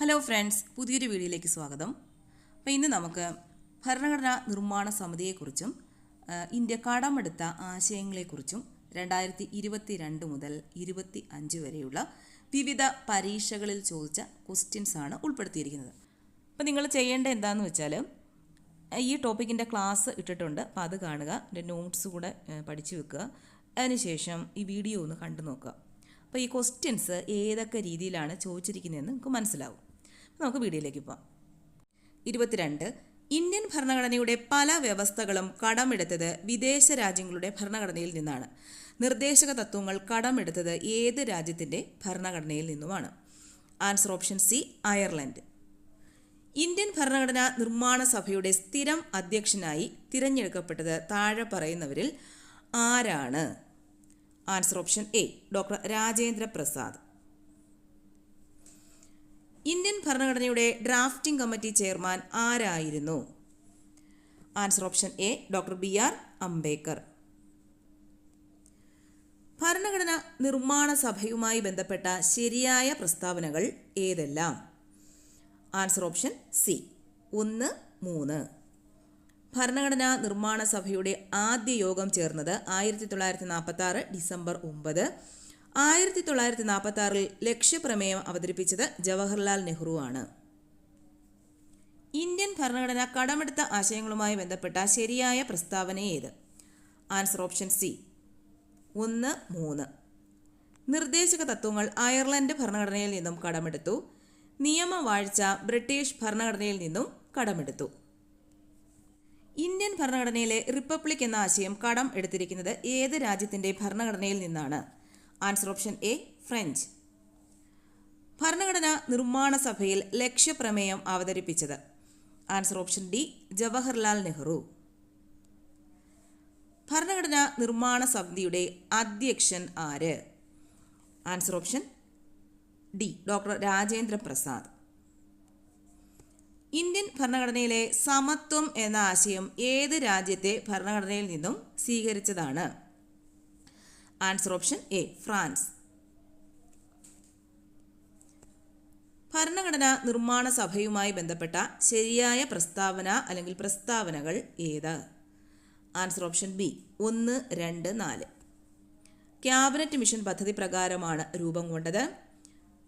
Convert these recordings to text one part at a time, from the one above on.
Hello friends പുതിയൊരു വീഡിയോയിലേക്ക് സ്വാഗതം. അപ്പോൾ ഇന്ന് നമുക്ക് ഭരണഘടനാ നിർമ്മാണ സമിതിയെക്കുറിച്ചും ഇന്ത്യ കടമെടുത്ത ആശയങ്ങളെക്കുറിച്ചും രണ്ടായിരത്തി ഇരുപത്തി രണ്ട് മുതൽ ഇരുപത്തി അഞ്ച് വരെയുള്ള വിവിധ പരീക്ഷകളിൽ ചോദിച്ച ക്വസ്റ്റ്യൻസ് ആണ് ഉൾപ്പെടുത്തിയിരിക്കുന്നത്. അപ്പോൾ നിങ്ങൾ ചെയ്യേണ്ട എന്താണെന്ന് വെച്ചാൽ ഈ ടോപ്പിക്കിന്റെ ക്ലാസ് ഇട്ടിട്ടുണ്ട്. അപ്പോൾ അത് കാണുക എന്റെ നോട്ട്സ് കൂടെ പഠിച്ചു വെക്കുക. അതിനുശേഷം ഈ വീഡിയോ ഒന്ന് കണ്ടു നോക്കുക. അപ്പോൾ ഈ ക്വസ്റ്റ്യൻസ് ഏതൊക്കെ രീതിയിലാണ് ചോദിച്ചിരിക്കുന്നതെന്ന് നിങ്ങൾക്ക് മനസ്സിലാവും. നമുക്ക് വീഡിയോയിലേക്ക് പോവാം. ഇരുപത്തിരണ്ട് ഇന്ത്യൻ ഭരണഘടനയുടെ പല വ്യവസ്ഥകളും കടമെടുത്തത് വിദേശ രാജ്യങ്ങളുടെ ഭരണഘടനയിൽ നിന്നാണ്. നിർദ്ദേശക തത്വങ്ങൾ കടമെടുത്തത് ഏത് രാജ്യത്തിന്റെ ഭരണഘടനയിൽ നിന്നുമാണ്. Answer option C Ireland. Indian ഭരണഘടനാ നിർമ്മാണ സഭയുടെ സ്ഥിരം അധ്യക്ഷനായി തിരഞ്ഞെടുക്കപ്പെട്ടത് താഴെ പറയുന്നവരിൽ ആരാണ്? Answer option A doctor Rajendra Prasad. Indian ഭരണഘടനയുടെ ഡ്രാഫ്റ്റിംഗ് കമ്മിറ്റി ചെയർമാൻ ആരായിരുന്നു? Answer option A doctor B R Ambedkar. ഭരണഘടന നിർമ്മാണ സഭയുമായി ബന്ധപ്പെട്ട ശരിയായ പ്രസ്താവനകൾ ഏതെല്ലാം? ആൻസർ ഓപ്ഷൻ സി ഒന്ന് മൂന്ന്. ഭരണഘടനാ നിർമ്മാണ സഭയുടെ ആദ്യ യോഗം ചേർന്നത് ആയിരത്തി തൊള്ളായിരത്തി നാൽപ്പത്തി ആറ് ഡിസംബർ ഒമ്പത്. ആയിരത്തി തൊള്ളായിരത്തി നാൽപ്പത്തി ആറിൽ ലക്ഷ്യപ്രമേയം അവതരിപ്പിച്ചത് ജവഹർലാൽ നെഹ്റു ആണ് ഇന്ത്യൻ ഭരണഘടന കടമെടുത്ത ആശയങ്ങളുമായി ബന്ധപ്പെട്ട ശരിയായ പ്രസ്താവന ഏത്? ആൻസർ ഓപ്ഷൻ സി ഒന്ന് മൂന്ന്. നിർദ്ദേശക തത്വങ്ങൾ അയർലൻഡ് ഭരണഘടനയിൽ നിന്നും കടമെടുത്തു. നിയമവാഴ്ച ബ്രിട്ടീഷ് ഭരണഘടനയിൽ നിന്നും കടമെടുത്തു. ഇന്ത്യൻ ഭരണഘടനയിലെ റിപ്പബ്ലിക് എന്ന ആശയം കടം എടുത്തിരിക്കുന്നത് ഏത് രാജ്യത്തിന്റെ ഭരണഘടനയിൽ നിന്നാണ്? Answer option A French. ഭരണഘടനാ നിർമ്മാണ സഭയിൽ ലക്ഷ്യപ്രമേയം അവതരിപ്പിച്ചത്. Answer option D Jawaharlal Nehru. ഭരണഘടനാ നിർമ്മാണ സമിതിയുടെ അധ്യക്ഷൻ ആര്? Answer option D doctor Rajendra Prasad. Indian ഭരണഘടനയിലെ സമത്വം എന്ന ആശയം ഏത് രാജ്യത്തെ ഭരണഘടനയിൽ നിന്നും സ്വീകരിച്ചതാണ്? ആൻസർ ഓപ്ഷൻ എ ഫ്രാൻസ് ഭരണഘടന നിർമ്മാണ സഭയുമായി ബന്ധപ്പെട്ട ശരിയായ പ്രസ്താവന അല്ലെങ്കിൽ പ്രസ്താവനകൾ ഏത്? ആൻസർ ഓപ്ഷൻ ബി ഒന്ന് രണ്ട് നാല്. ക്യാബിനറ്റ് മിഷൻ പദ്ധതി പ്രകാരമാണ് രൂപം കൊണ്ടത്.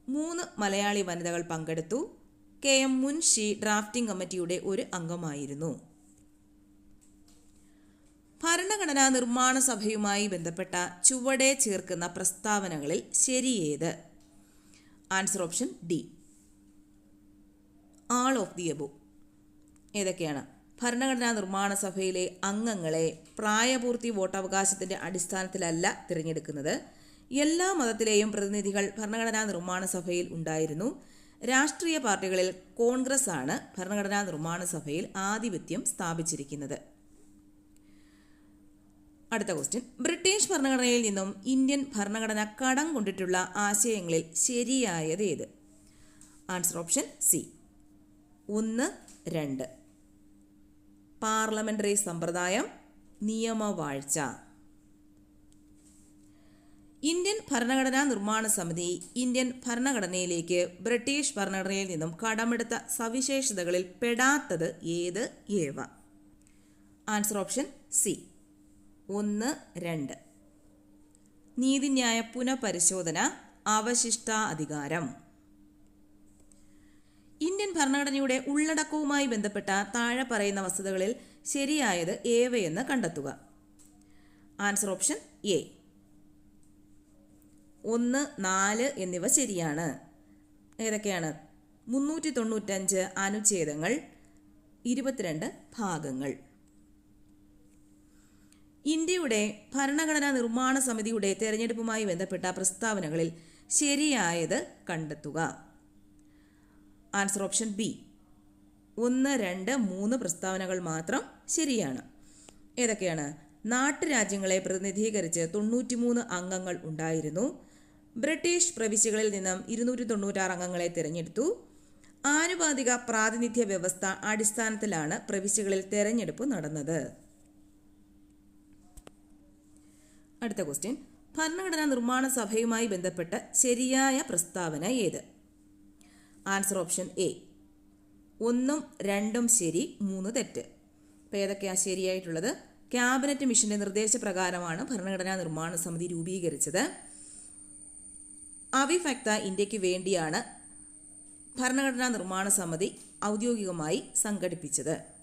മൂന്ന് മലയാളി വനിതകൾ പങ്കെടുത്തു. കെ എം മുൻഷി ഡ്രാഫ്റ്റിംഗ് കമ്മിറ്റിയുടെ ഒരു അംഗമായിരുന്നു. ഭരണഘടനാ നിർമ്മാണ സഭയുമായി ബന്ധപ്പെട്ട ചുവടെ ചേർക്കുന്ന പ്രസ്താവനകളിൽ ശരിയേത്? Answer option D all of the above ഏതൊക്കെയാണ്? ഭരണഘടനാ നിർമ്മാണ സഭയിലെ അംഗങ്ങളെ പ്രായപൂർത്തി വോട്ടവകാശത്തിന്റെ അടിസ്ഥാനത്തിലല്ല തിരഞ്ഞെടുക്കുന്നത്. എല്ലാ മതത്തിലെയും പ്രതിനിധികൾ ഭരണഘടനാ നിർമ്മാണ സഭയിൽ ഉണ്ടായിരുന്നു. രാഷ്ട്രീയ പാർട്ടികളിൽ കോൺഗ്രസ് ആണ് ഭരണഘടനാ നിർമ്മാണ സഭയിൽ ആധിപത്യം സ്ഥാപിച്ചിരിക്കുന്നത്. അടുത്ത ക്വസ്റ്റ്യൻ ബ്രിട്ടീഷ് ഭരണഘടനയിൽ നിന്നും ഇന്ത്യൻ ഭരണഘടന കടം കൊണ്ടിട്ടുള്ള ആശയങ്ങളിൽ ശരിയായത് ഏത്? ആൻസർ ഓപ്ഷൻ സി ഒന്ന് രണ്ട്. പാർലമെന്ററി സമ്പ്രദായം നിയമവാഴ്ച. ഇന്ത്യൻ ഭരണഘടനാ നിർമ്മാണ സമിതി ഇന്ത്യൻ ഭരണഘടനയിലേക്ക് ബ്രിട്ടീഷ് ഭരണഘടനയിൽ നിന്നും കടമെടുത്ത സവിശേഷതകളിൽ പെടാത്തത് ഏത്? ഏവ. ആൻസർ ഓപ്ഷൻ സി ഒന്ന് രണ്ട്. നീതിന്യായ പുനഃപരിശോധന അവശിഷ്ട അധികാരം. ഇന്ത്യൻ ഭരണഘടനയുടെ ഉള്ളടക്കവുമായി ബന്ധപ്പെട്ട താഴെ പറയുന്ന വസ്തുതകളിൽ ശരിയായത് ഏവയെന്ന് കണ്ടെത്തുക. Answer option A. ഒന്ന് നാല് എന്നിവ ശരിയാണ്. ഏതൊക്കെയാണ്? മുന്നൂറ്റി തൊണ്ണൂറ്റഞ്ച് അനുച്ഛേദങ്ങൾ ഇരുപത്തിരണ്ട് ഭാഗങ്ങൾ. ഇന്ത്യയുടെ ഭരണഘടനാ നിർമ്മാണ സമിതിയുടെ തെരഞ്ഞെടുപ്പുമായി ബന്ധപ്പെട്ട പ്രസ്താവനകളിൽ ശരിയായത് കണ്ടെത്തുക. ആൻസർ ഓപ്ഷൻ ബി ഒന്ന് രണ്ട് മൂന്ന് പ്രസ്താവനകൾ മാത്രം ശരിയാണ്. ഏതൊക്കെയാണ്? നാട്ടുരാജ്യങ്ങളെ പ്രതിനിധീകരിച്ച് തൊണ്ണൂറ്റിമൂന്ന് അംഗങ്ങൾ ഉണ്ടായിരുന്നു. ബ്രിട്ടീഷ് പ്രവിശ്യകളിൽ നിന്നും ഇരുന്നൂറ്റി തൊണ്ണൂറ്റാറ് അംഗങ്ങളെ തിരഞ്ഞെടുത്തു. ആനുപാതിക പ്രാതിനിധ്യ വ്യവസ്ഥ അടിസ്ഥാനത്തിലാണ് പ്രവിശ്യകളിൽ തെരഞ്ഞെടുപ്പ് നടന്നത്. അടുത്ത ക്വസ്റ്റ്യൻ ഭരണഘടനാ നിർമ്മാണ സഭയുമായി ബന്ധപ്പെട്ട ശരിയായ പ്രസ്താവന ഏത്? ആൻസർ ഓപ്ഷൻ എ ഒന്നും രണ്ടും ശരി മൂന്ന് തെറ്റ്. അപ്പോൾ ഏതൊക്കെയാണ് ശരിയായിട്ടുള്ളത്? ക്യാബിനറ്റ് മിഷന്റെ നിർദ്ദേശപ്രകാരമാണ് ഭരണഘടനാ നിർമ്മാണ സമിതി രൂപീകരിച്ചത്. അവിഫക്ത ഇന്ത്യയ്ക്ക് വേണ്ടിയാണ് ഭരണഘടനാ നിർമ്മാണ സമിതി ഔദ്യോഗികമായി സംഘടിപ്പിച്ചത്.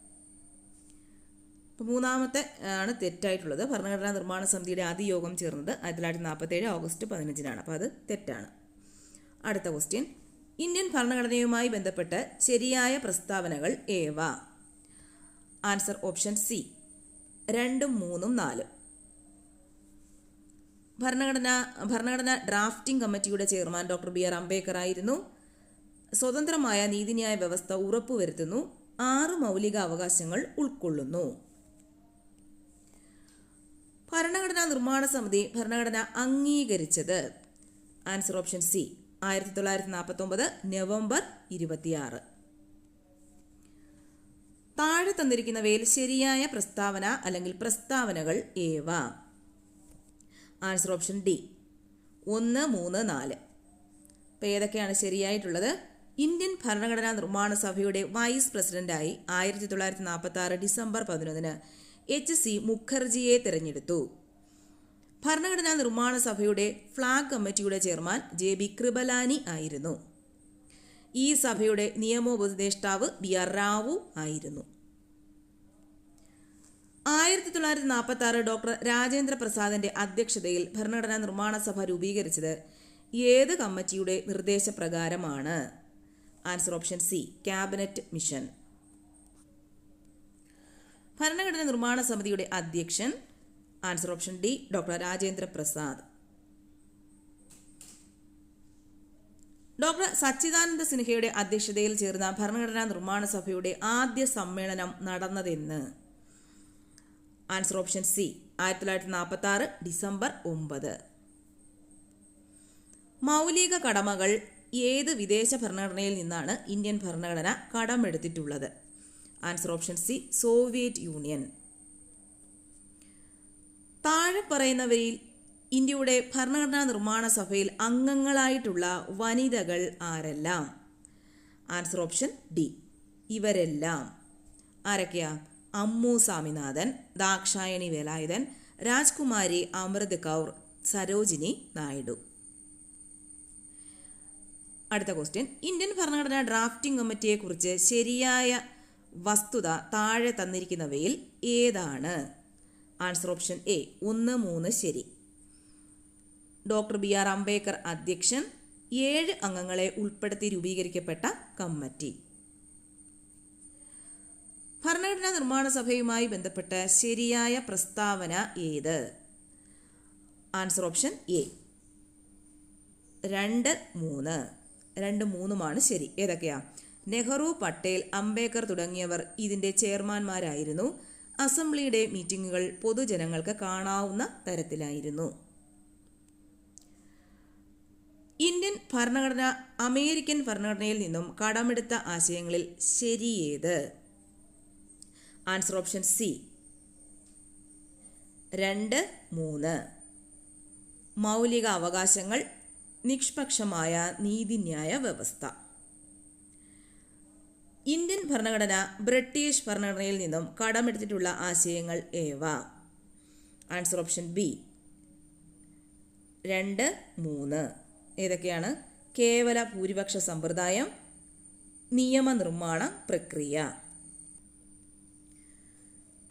അപ്പോൾ മൂന്നാമത്തെ ആണ് തെറ്റായിട്ടുള്ളത്. ഭരണഘടനാ നിർമ്മാണ സമിതിയുടെ ആദ്യ യോഗം ചേർന്നത് ആയിരത്തി തൊള്ളായിരത്തി നാൽപ്പത്തേഴ് ഓഗസ്റ്റ് പതിനഞ്ചിനാണ്. അപ്പോൾ അത് തെറ്റാണ്. അടുത്ത ക്വസ്റ്റ്യൻ ഇന്ത്യൻ ഭരണഘടനയുമായി ബന്ധപ്പെട്ട് ശരിയായ പ്രസ്താവനകൾ ഏവ? Answer option C. രണ്ടും മൂന്നും നാലും. ഭരണഘടന ഭരണഘടന ഡ്രാഫ്റ്റിംഗ് കമ്മിറ്റിയുടെ chairman doctor B R Ambedkar ആയിരുന്നു. സ്വതന്ത്രമായ നീതിന്യായ വ്യവസ്ഥ ഉറപ്പുവരുത്തുന്നു. ആറ് മൗലിക അവകാശങ്ങൾ ഉൾക്കൊള്ളുന്നു. ഭരണഘടനാ നിർമ്മാണ സമിതി ഭരണഘടന അംഗീകരിച്ചത്. ആൻസർ ഓപ്ഷൻ സി ആയിരത്തി തൊള്ളായിരത്തി നവംബർ ഇരുപത്തിയാറ്. താഴെ തന്നിരിക്കുന്നവയിൽ ശരിയായ പ്രസ്താവന അല്ലെങ്കിൽ പ്രസ്താവനകൾ ഏവ? ആൻസർ ഓപ്ഷൻ ഡി ഒന്ന് മൂന്ന് നാല്. ഇപ്പം ഏതൊക്കെയാണ് ശരിയായിട്ടുള്ളത്? ഇന്ത്യൻ ഭരണഘടനാ നിർമ്മാണ സഭയുടെ വൈസ് പ്രസിഡന്റായി ആയിരത്തി തൊള്ളായിരത്തി നാൽപ്പത്തി ആറ് ഡിസംബർ പതിനൊന്നിന് എച്ച് സി മുഖർജിയെ തിരഞ്ഞെടുത്തു. ഭരണഘടനാ നിർമ്മാണ സഭയുടെ ഫ്ലാഗ് കമ്മിറ്റിയുടെ ചെയർമാൻ ജെ ബി കൃപലാനി ആയിരുന്നു. ഈ സഭയുടെ നിയമോപദേഷ്ടാവ് ബി ആർ റാവു ആയിരുന്നു. ആയിരത്തി തൊള്ളായിരത്തി നാൽപ്പത്തി ആറ് ഡോക്ടർ രാജേന്ദ്ര പ്രസാദിന്റെ അധ്യക്ഷതയിൽ ഭരണഘടനാ നിർമ്മാണ സഭ രൂപീകരിച്ചത് ഏത് കമ്മിറ്റിയുടെ നിർദ്ദേശപ്രകാരമാണ്? Answer option C cabinet mission. ഭരണഘടനാ നിർമ്മാണ സമിതിയുടെ അധ്യക്ഷൻ. Answer option D doctor Rajendra Prasad doctor Sachchidananda സിൻഹയുടെ അധ്യക്ഷതയിൽ ചേർന്ന ഭരണഘടനാ നിർമ്മാണ സഭയുടെ ആദ്യ സമ്മേളനം നടന്നതെന്ന്. ആൻസർ ഓപ്ഷൻ സി ആയിരത്തി തൊള്ളായിരത്തി നാൽപ്പത്തി ആറ് ഡിസംബർ ഒമ്പത്. മൗലിക കടമകൾ ഏത് വിദേശ ഭരണഘടനയിൽ നിന്നാണ് ഇന്ത്യൻ ഭരണഘടന കടമെടുത്തിട്ടുള്ളത്? Answer option C Soviet Union താഴെ പറയുന്നവരിൽ ഇന്ത്യയുടെ ഭരണഘടനാ നിർമ്മാണ സഭയിൽ അംഗങ്ങളായിട്ടുള്ള വനിതകൾ ആരെല്ലാം? ആൻസർ ഓപ്ഷൻ ഡി ഇവരെല്ലാം. ആരൊക്കെയാ? അമ്മു സ്വാമിനാഥൻ ദാക്ഷായണി വേലായുധൻ രാജ്കുമാരി അമൃത് കൗർ സരോജിനി നായിഡു. അടുത്ത ക്വസ്റ്റ്യൻ ഇന്ത്യൻ ഭരണഘടനാ ഡ്രാഫ്റ്റിംഗ് കമ്മിറ്റിയെക്കുറിച്ച് ശരിയായ വസ്തുത താഴെ തന്നിരിക്കുന്നവയിൽ ഏതാണ്? ആൻസർ ഓപ്ഷൻ എ ഒന്ന് മൂന്ന് ശരി. ഡോക്ടർ ബി ആർ അംബേദ്കർ അധ്യക്ഷൻ ഏഴ് അംഗങ്ങളെ ഉൾപ്പെടുത്തി രൂപീകരിക്കപ്പെട്ട കമ്മിറ്റി. ഭരണഘടനാ നിർമ്മാണ സഭയുമായി ബന്ധപ്പെട്ട ശരിയായ പ്രസ്താവന ഏത്? ആൻസർ ഓപ്ഷൻ എ രണ്ട് മൂന്ന്. രണ്ട് മൂന്നുമാണ് ശരി. ഏതൊക്കെയാ? നെഹ്റു പട്ടേൽ അംബേദ്കർ തുടങ്ങിയവർ ഇതിന്റെ ചെയർമാൻമാരായിരുന്നു. അസംബ്ലിയുടെ മീറ്റിങ്ങുകൾ പൊതുജനങ്ങൾക്ക് കാണാവുന്ന തരത്തിലായിരുന്നു. ഇന്ത്യൻ ഭരണഘടന അമേരിക്കൻ ഭരണഘടനയിൽ നിന്നും കടമെടുത്ത ആശയങ്ങളിൽ ശരിയേത്? Answer option C. രണ്ട് മൂന്ന്. മൗലിക അവകാശങ്ങൾ നിഷ്പക്ഷമായ നീതിന്യായ വ്യവസ്ഥ. ഭരണഘടന ബ്രിട്ടീഷ് ഭരണഘടനയിൽ നിന്നും കടമെടുത്തിട്ടുള്ള ആശയങ്ങൾ ഏവ? ആൻസർ ഓപ്ഷൻ ബി രണ്ട് മൂന്ന്. ഏതൊക്കെയാണ്? കേവല ഭൂരിപക്ഷ സമ്പ്രദായം നിയമനിർമ്മാണ പ്രക്രിയ.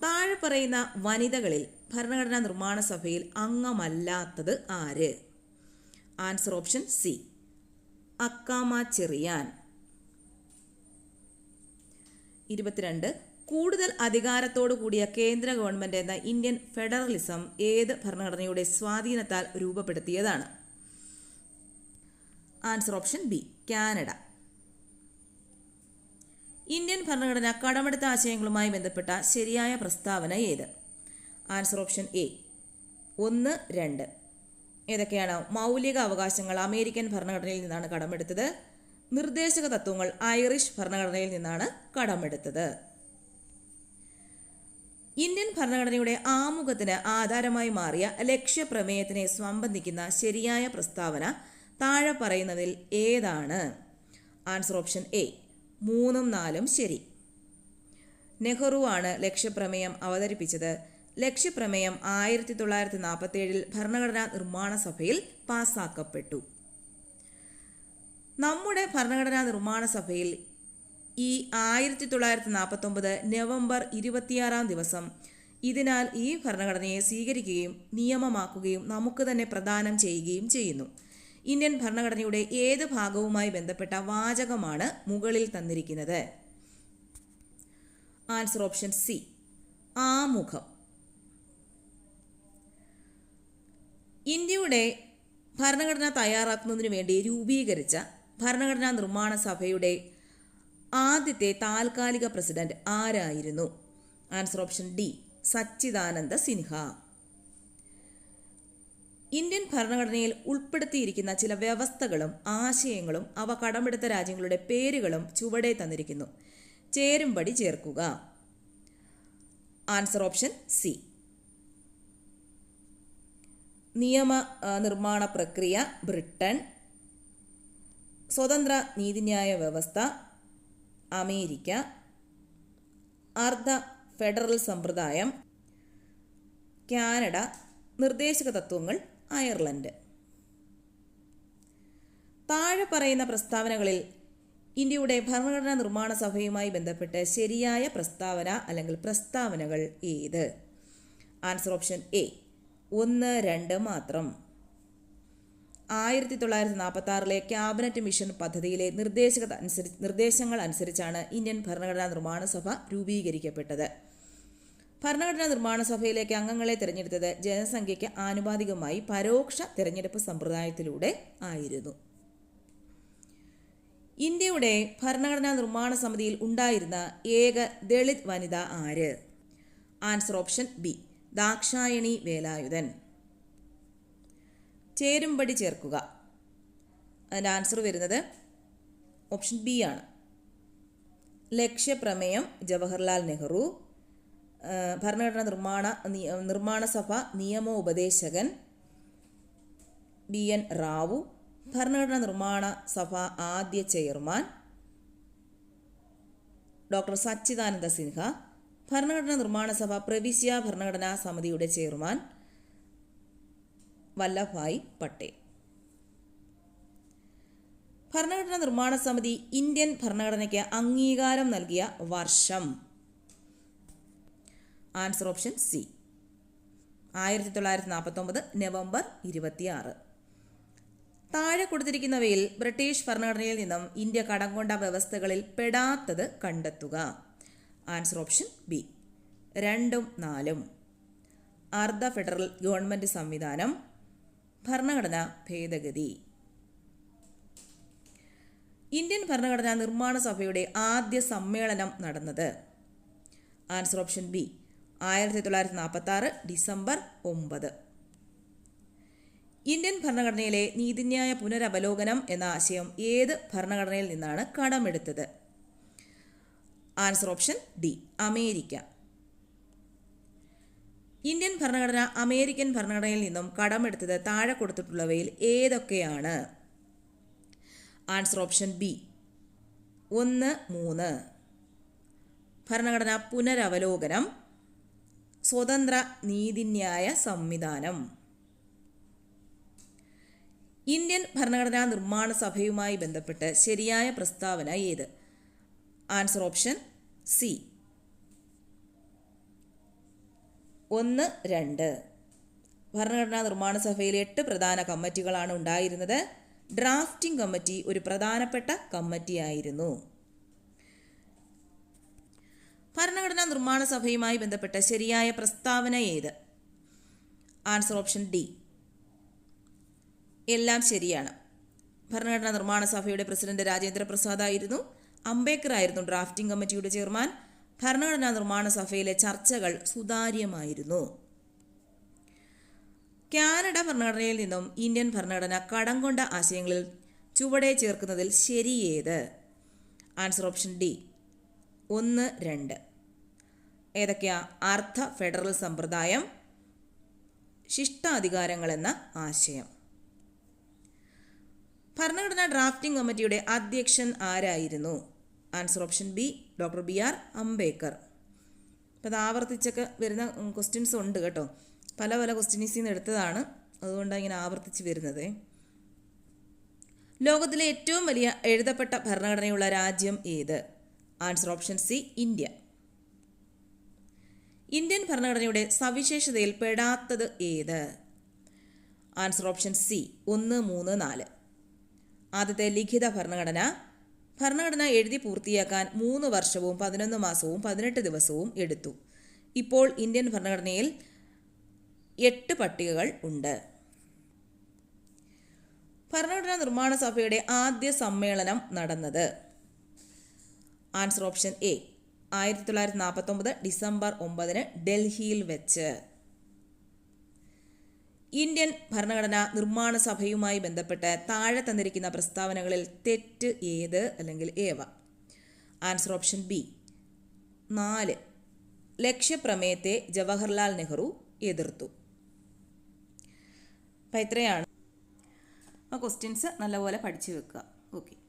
താഴെ പറയുന്ന വനിതകളിൽ ഭരണഘടനാ നിർമ്മാണ സഭയിൽ അംഗമല്ലാത്തത് ആര്? Answer option C Akkamma Cherian. ഇരുപത്തിരണ്ട്. കൂടുതൽ അധികാരത്തോടു കൂടിയ കേന്ദ്ര ഗവൺമെന്റ് എന്ന ഇന്ത്യൻ ഫെഡറലിസം ഏത് ഭരണഘടനയുടെ സ്വാധീനത്താൽ രൂപപ്പെടുത്തിയതാണ്? Answer option B Canada. Indian ഭരണഘടന കടമെടുത്ത ആശയങ്ങളുമായി ബന്ധപ്പെട്ട ശരിയായ പ്രസ്താവന ഏത്? ആൻസർ ഓപ്ഷൻ എ ഒന്ന് രണ്ട്. ഏതൊക്കെയാണ് മൗലിക അവകാശങ്ങൾ അമേരിക്കൻ ഭരണഘടനയിൽ നിന്നാണ് കടമെടുത്തത്? നിർദ്ദേശക തത്വങ്ങൾ ഐറിഷ് ഭരണഘടനയിൽ നിന്നാണ് കടമെടുത്തത്. ഇന്ത്യൻ ഭരണഘടനയുടെ ആമുഖത്തിന് ആധാരമായി മാറിയ ലക്ഷ്യപ്രമേയത്തിനെ സംബന്ധിക്കുന്ന ശരിയായ പ്രസ്താവന താഴെ പറയുന്നതിൽ ഏതാണ്? ആൻസർ ഓപ്ഷൻ എ മൂന്നും നാലും ശരി. നെഹ്റു ആണ് ലക്ഷ്യപ്രമേയം അവതരിപ്പിച്ചത്. ലക്ഷ്യപ്രമേയം ആയിരത്തി തൊള്ളായിരത്തി നാൽപ്പത്തി ഭരണഘടനാ നിർമ്മാണ സഭയിൽ പാസാക്കപ്പെട്ടു. നമ്മുടെ ഭരണഘടനാ നിർമ്മാണ സഭയിൽ ഈ ആയിരത്തി തൊള്ളായിരത്തി നാൽപ്പത്തൊമ്പത് നവംബർ ഇരുപത്തിയാറാം ദിവസം ഇതിനാൽ ഈ ഭരണഘടനയെ സ്വീകരിക്കുകയും നിയമമാക്കുകയും നമുക്ക് തന്നെ പ്രദാനം ചെയ്യുകയും ചെയ്യുന്നു. ഇന്ത്യൻ ഭരണഘടനയുടെ ഏത് ഭാഗവുമായി ബന്ധപ്പെട്ട വാചകമാണ് മുകളിൽ തന്നിരിക്കുന്നത്. Answer option C. ആമുഖം. ഇന്ത്യയുടെ ഭരണഘടന തയ്യാറാക്കുന്നതിന് വേണ്ടി രൂപീകരിച്ച ഭരണഘടനാ നിർമ്മാണ സഭയുടെ ആദ്യത്തെ താൽക്കാലിക പ്രസിഡന്റ് ആരായിരുന്നു? Answer option D Sachchidananda Sinha. Indian ഭരണഘടനയിൽ ഉൾപ്പെടുത്തിയിരിക്കുന്ന ചില വ്യവസ്ഥകളും ആശയങ്ങളും അവ കടമെടുത്ത രാജ്യങ്ങളുടെ പേരുകളും ചുവടെ തന്നിരിക്കുന്നു. ചേരുംപടി ചേർക്കുക. Answer option C. നിയമ നിർമ്മാണ പ്രക്രിയ ബ്രിട്ടൻ സ്വതന്ത്ര നീതിന്യായ വ്യവസ്ഥ അമേരിക്ക അർദ്ധ ഫെഡറൽ സമ്പ്രദായം കാനഡ നിർദ്ദേശക തത്വങ്ങൾ അയർലൻഡ്. താഴെ പറയുന്ന പ്രസ്താവനകളിൽ ഇന്ത്യയുടെ ഭരണഘടനാ നിർമ്മാണ സഭയുമായി ബന്ധപ്പെട്ട് ശരിയായ പ്രസ്താവന അല്ലെങ്കിൽ പ്രസ്താവനകൾ ഏത്? ആൻസർ ഓപ്ഷൻ എ ഒന്ന് രണ്ട് മാത്രം. ആയിരത്തി തൊള്ളായിരത്തി നാൽപ്പത്തി ആറിലെ ക്യാബിനറ്റ് മിഷൻ പദ്ധതിയിലെ നിർദ്ദേശക അനുസരിച്ച് നിർദ്ദേശങ്ങൾ അനുസരിച്ചാണ് ഇന്ത്യൻ ഭരണഘടനാ നിർമ്മാണ സഭ രൂപീകരിക്കപ്പെട്ടത്. ഭരണഘടനാ നിർമ്മാണ സഭയിലേക്ക് അംഗങ്ങളെ തിരഞ്ഞെടുത്തത് ജനസംഖ്യയ്ക്ക് ആനുപാതികമായി പരോക്ഷ തിരഞ്ഞെടുപ്പ് സമ്പ്രദായത്തിലൂടെ ആയിരുന്നു. ഇന്ത്യയുടെ ഭരണഘടനാ നിർമ്മാണ സമിതിയിൽ ഉണ്ടായിരുന്ന ഏക ദളിത് വനിത ആര്? Answer option B Dakshayani Velayudhan. ചേരുംപടി ചേർക്കുക. അതിന്റെ ആൻസർ വരുന്നത് ഓപ്ഷൻ ബി ആണ്. ലക്ഷ്യപ്രമേയം ജവഹർലാൽ നെഹ്റു ഭരണഘടന നിർമ്മാണ നിർമ്മാണ സഭ നിയമോപദേശകൻ ബി എൻ റാവു ഭരണഘടനാ നിർമ്മാണ സഭ ആദ്യ ചെയർമാൻ ഡോക്ടർ സച്ചിദാനന്ദ സിൻഹ ഭരണഘടനാ നിർമ്മാണ സഭ പ്രവിശ്യ ഭരണഘടനാ സമിതിയുടെ ചെയർമാൻ വല്ലഭായ് പട്ടേൽ. ഭരണഘടനാ നിർമ്മാണ സമിതി ഇന്ത്യൻ ഭരണഘടനയ്ക്ക് അംഗീകാരം നൽകിയ വർഷം. Answer option C. ആയിരത്തി തൊള്ളായിരത്തി നാൽപ്പത്തൊമ്പത് നവംബർ ഇരുപത്തിയാറ്. താഴെ കൊടുത്തിരിക്കുന്നവയിൽ ബ്രിട്ടീഷ് ഭരണഘടനയിൽ നിന്നും ഇന്ത്യ കടം കൊണ്ട വ്യവസ്ഥകളിൽ പെടാത്തത് കണ്ടെത്തുക. Answer option B. രണ്ടും നാലും. അർദ്ധ ഫെഡറൽ ഗവൺമെന്റ് സംവിധാനം ഭരണഘടനാ ഭേദഗതി. ഇന്ത്യൻ ഭരണഘടനാ നിർമ്മാണ സഭയുടെ ആദ്യ സമ്മേളനം നടന്നത്. ആൻസർ ഓപ്ഷൻ ബി ആയിരത്തി തൊള്ളായിരത്തി നാൽപ്പത്തി ആറ് ഡിസംബർ ഒമ്പത്. ഇന്ത്യൻ ഭരണഘടനയിലെ നീതിന്യായ പുനരവലോകനം എന്ന ആശയം ഏത് ഭരണഘടനയിൽ നിന്നാണ് കടമെടുത്തത്? Answer option D America. Indian ഭരണഘടന അമേരിക്കൻ ഭരണഘടനയിൽ നിന്നും കടമെടുത്തത് താഴെ കൊടുത്തിട്ടുള്ളവയിൽ ഏതൊക്കെയാണ്? Answer option B. ഒന്ന് മൂന്ന്. ഭരണഘടന പുനരവലോകനം സ്വതന്ത്ര നീതിന്യായ സംവിധാനം. ഇന്ത്യൻ ഭരണഘടനാ നിർമ്മാണ സഭയുമായി ബന്ധപ്പെട്ട് ശരിയായ പ്രസ്താവന ഏത്? Answer option C. ഒന്ന് രണ്ട്. ഭരണഘടനാ നിർമ്മാണ സഭയിൽ എട്ട് പ്രധാന കമ്മിറ്റികളാണ് ഉണ്ടായിരുന്നത്. ഡ്രാഫ്റ്റിംഗ് കമ്മിറ്റി ഒരു പ്രധാനപ്പെട്ട കമ്മിറ്റിയായിരുന്നു. ഭരണഘടനാ നിർമ്മാണ സഭയുമായി ബന്ധപ്പെട്ട ശരിയായ പ്രസ്താവന ഏത്? Answer option D. എല്ലാം ശരിയാണ്. ഭരണഘടനാ നിർമ്മാണ സഭയുടെ പ്രസിഡന്റ് രാജേന്ദ്ര പ്രസാദ് ആയിരുന്നു അംബേദ്കർ ആയിരുന്നു ഡ്രാഫ്റ്റിംഗ് കമ്മിറ്റിയുടെ ചെയർമാൻ. ഭരണഘടനാ നിർമ്മാണ സഭയിലെ ചർച്ചകൾ സുതാര്യമായിരുന്നു. കാനഡ ഭരണഘടനയിൽ നിന്നും ഇന്ത്യൻ ഭരണഘടന കടം കൊണ്ട ആശയങ്ങളിൽ ചുവടെ ചേർക്കുന്നതിൽ ശരിയേത്? ആൻസർ ഓപ്ഷൻ ഡി ഒന്ന് രണ്ട്. ഏതൊക്കെയാ അർദ്ധ ഫെഡറൽ സമ്പ്രദായം ശിഷ്ടാധികാരങ്ങൾ എന്ന ആശയം? ഭരണഘടനാ ഡ്രാഫ്റ്റിംഗ് കമ്മിറ്റിയുടെ അധ്യക്ഷൻ ആരായിരുന്നു? Answer option B doctor B R Ambedkar. അപ്പോൾ അത് ആവർത്തിച്ചൊക്കെ വരുന്ന ക്വസ്റ്റ്യൻസ് ഉണ്ട് കേട്ടോ. പല പല ക്വസ്റ്റ്യൻസിൽ നിന്ന് എടുത്തതാണ്. അതുകൊണ്ടാണ് ഇങ്ങനെ ആവർത്തിച്ച് വരുന്നത്. ലോകത്തിലെ ഏറ്റവും വലിയ എഴുതപ്പെട്ട ഭരണഘടനയുള്ള രാജ്യം ഏത്? Answer option C India. Indian ഭരണഘടനയുടെ സവിശേഷതയിൽ പെടാത്തത് ഏത്? ആൻസർ ഓപ്ഷൻ സി ഒന്ന് മൂന്ന് നാല്. ആദ്യത്തെ ലിഖിത ഭരണഘടന ഭരണഘടന എഴുതി പൂർത്തിയാക്കാൻ മൂന്ന് വർഷവും പതിനൊന്ന് മാസവും പതിനെട്ട് ദിവസവും എടുത്തു. ഇപ്പോൾ ഇന്ത്യൻ ഭരണഘടനയിൽ എട്ട് പട്ടികകൾ ഉണ്ട്. ഭരണഘടനാ നിർമ്മാണ സഭയുടെ ആദ്യ സമ്മേളനം നടന്നത്. Answer option A. ആയിരത്തി തൊള്ളായിരത്തി നാൽപ്പത്തൊമ്പത് ഡിസംബർ ഒമ്പതിന് ഡൽഹിയിൽ വെച്ച്. ഇന്ത്യൻ ഭരണഘടനാ നിർമ്മാണ സഭയുമായി ബന്ധപ്പെട്ട് താഴെ തന്നിരിക്കുന്ന പ്രസ്താവനകളിൽ തെറ്റ് ഏത് അല്ലെങ്കിൽ ഏവ? Answer option B. നാല്. ലക്ഷ്യപ്രമേയത്തെ ജവഹർലാൽ നെഹ്റു എതിർത്തു. അപ്പം ഇത്രയാണ്. ആ ക്വസ്റ്റ്യൻസ് നല്ലപോലെ പഠിച്ചു വെക്കുക. ഓക്കെ